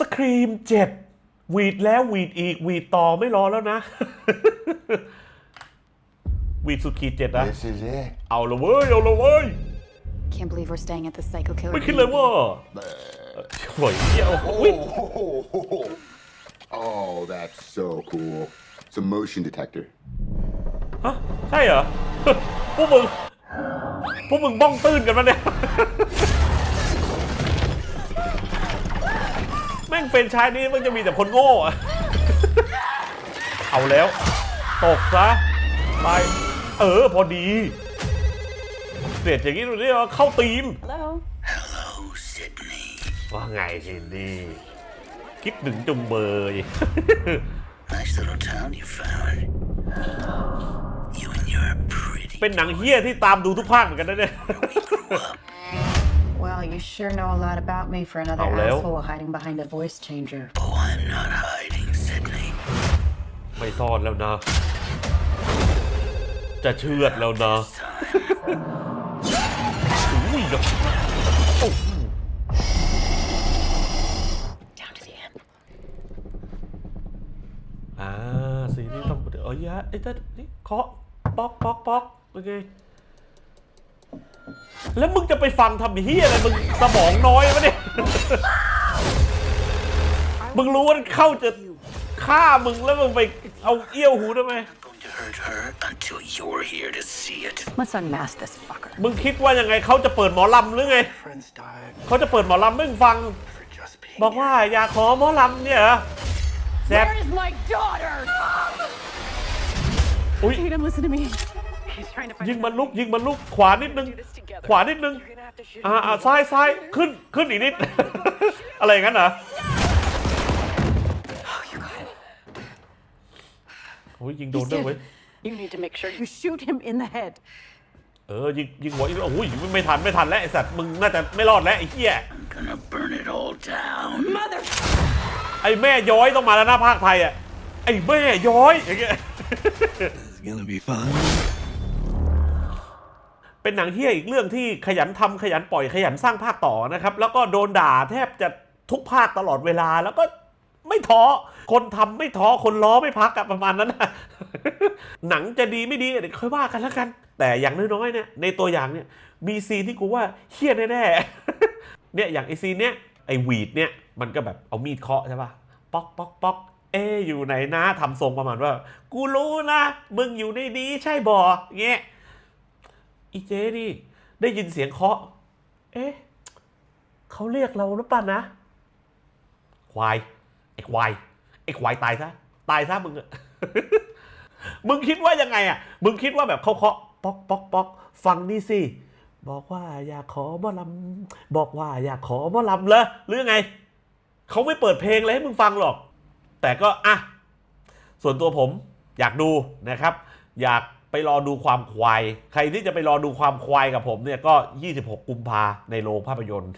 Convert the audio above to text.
สครีมเจ็ดหวีดแล้วหวีดอีกหวีดต่อไม่รอแล้วนะ หวีดสุดขีดเจ็ดนะ This is it. เอาละเว้ย เอาละเว้ย Can't believe we're staying at the Psycho Killer. ไม่คิดเลยว่าโอ้ยเหี้ยโอ้ย Oh, that's so cool. It's a motion detector. ฮะใช่เหรอ พวกมึง พวกมึงบ้องตื้นกันมาเนี่ย เฟรนไชายนี้มันจะมีแต่คนโง่อะเอาแล้ว ตกซะไป เออ พอดีเสียดอย่างนี้ดูดิว่าเข้าตีม Hello. Sydney. ว่าไงสินดี้คิดถึงจุงเบย Nice little town you found. You and your pretty เป็นหนังเฮี้ยที่ตามดูทุกภาคเหมือนกันนะเนี่ย Well, you sure know a lot about me for another Oh, Leo? asshole hiding behind a voice changer. Oh, I'm not hiding, Sydney. ไม่ซ่อนแล้วนะ จะเชือดแล้วนะอุ้ยเดี๋ยวโอ้โห Down to the end. อ่าสีนี้ต้องเอ้ยยะไอ้เจ้านี่เคาะป๊อกป๊อกป๊อกโอเค แล้วมึงจะไปฟังทำเฮียอะไร มึงสมองน้อยวะเนี่ย มึงรู้ว่าเข้าจะฆ่ามึงแล้วมึงไปเอาเอี้ยวหูทำไม Going to hurt her until you're here to see it. Let's unmask this fucker. มึงคิดว่ายังไงเขาจะเปิดหมอลำหรือไง Friends died เขาจะเปิดหมอลำให้มึงฟัง for just being บอกว่าอยากขอหมอลำเนี่ยเหรอแซด Where is my daughter? อุ้ย Tatum, listen to me. He's trying to find ยิงมันลุกยิงมันลุกขวานิดนึง ขวานิดนึง อ่าอ่าซ้ายซ้ายขึ้นขึ้นอีกนิด อะไรอย่างนั้นเหรอโอ้ยยิงโดนด้วยเว้ย You need to make sure you shoot him in the head. เออยิงยิงหัวอีกโอ้ยไม่ทันไม่ทันแล้วไอสัตว์มึงน่าจะไม่รอดแล้วไอ้เหี้ย I'm gonna burn it all down. Mother! ไอ้แม่ย้อยต้องมาแล้วหน้าภาคไทยอะไอ้แม่ย้อยอย่างเงี้ย It's gonna be fun. เป็นหนังเฮี้ยอีกเรื่องที่ขยันทำขยันปล่อยขยันสร้างภาคต่อนะครับ แล้วก็โดนด่าแทบจะทุกภาคตลอดเวลาแล้วก็ไม่ท้อ คนทำไม่ท้อ คนล้อไม่พักอะประมาณนั้นนะหนังจะดีไม่ดีเดี๋ยวค่อยว่ากันแล้วกัน แต่อย่างน้อยๆเนี่ยในตัวอย่างเนี่ยมีซีนที่กูว่าเฮี้ยแน่ๆเนี่ยอย่างไอซีนเนี้ยไอวีดเนี่ยมันก็แบบเอามีดเคาะใช่ปะป๊อกป๊อกป๊อกเอ๊อยู่ไหนนะทำทรงประมาณว่า กูรู้นะมึงอยู่ในนี้ใช่บ่เงี้ย อีเจนี่ได้ยินเสียงเคาะ เอ๊ะเขาเรียกเราหรือเปล่านะ ควาย ไอ้ควาย ไอ้ควายตายซะ ตายซะมึงอะมึงคิดว่ายังไงอะมึงคิดว่าแบบเขาเคาะป๊อกป๊อกป๊อกฟังนี่สิ บอกว่าอยากขอมอลำบอกว่าอยากขอมอลำเหรอหรือไง เขาไม่เปิดเพลงเลยให้มึงฟังหรอก แต่ก็อะ ส่วนตัวผมอยากดูนะครับ อยาก ไปรอดูความควาย ใครที่จะไปรอดูความควายกับผมเนี่ยก็ 26 กุมภาในโรงภาพยนตร์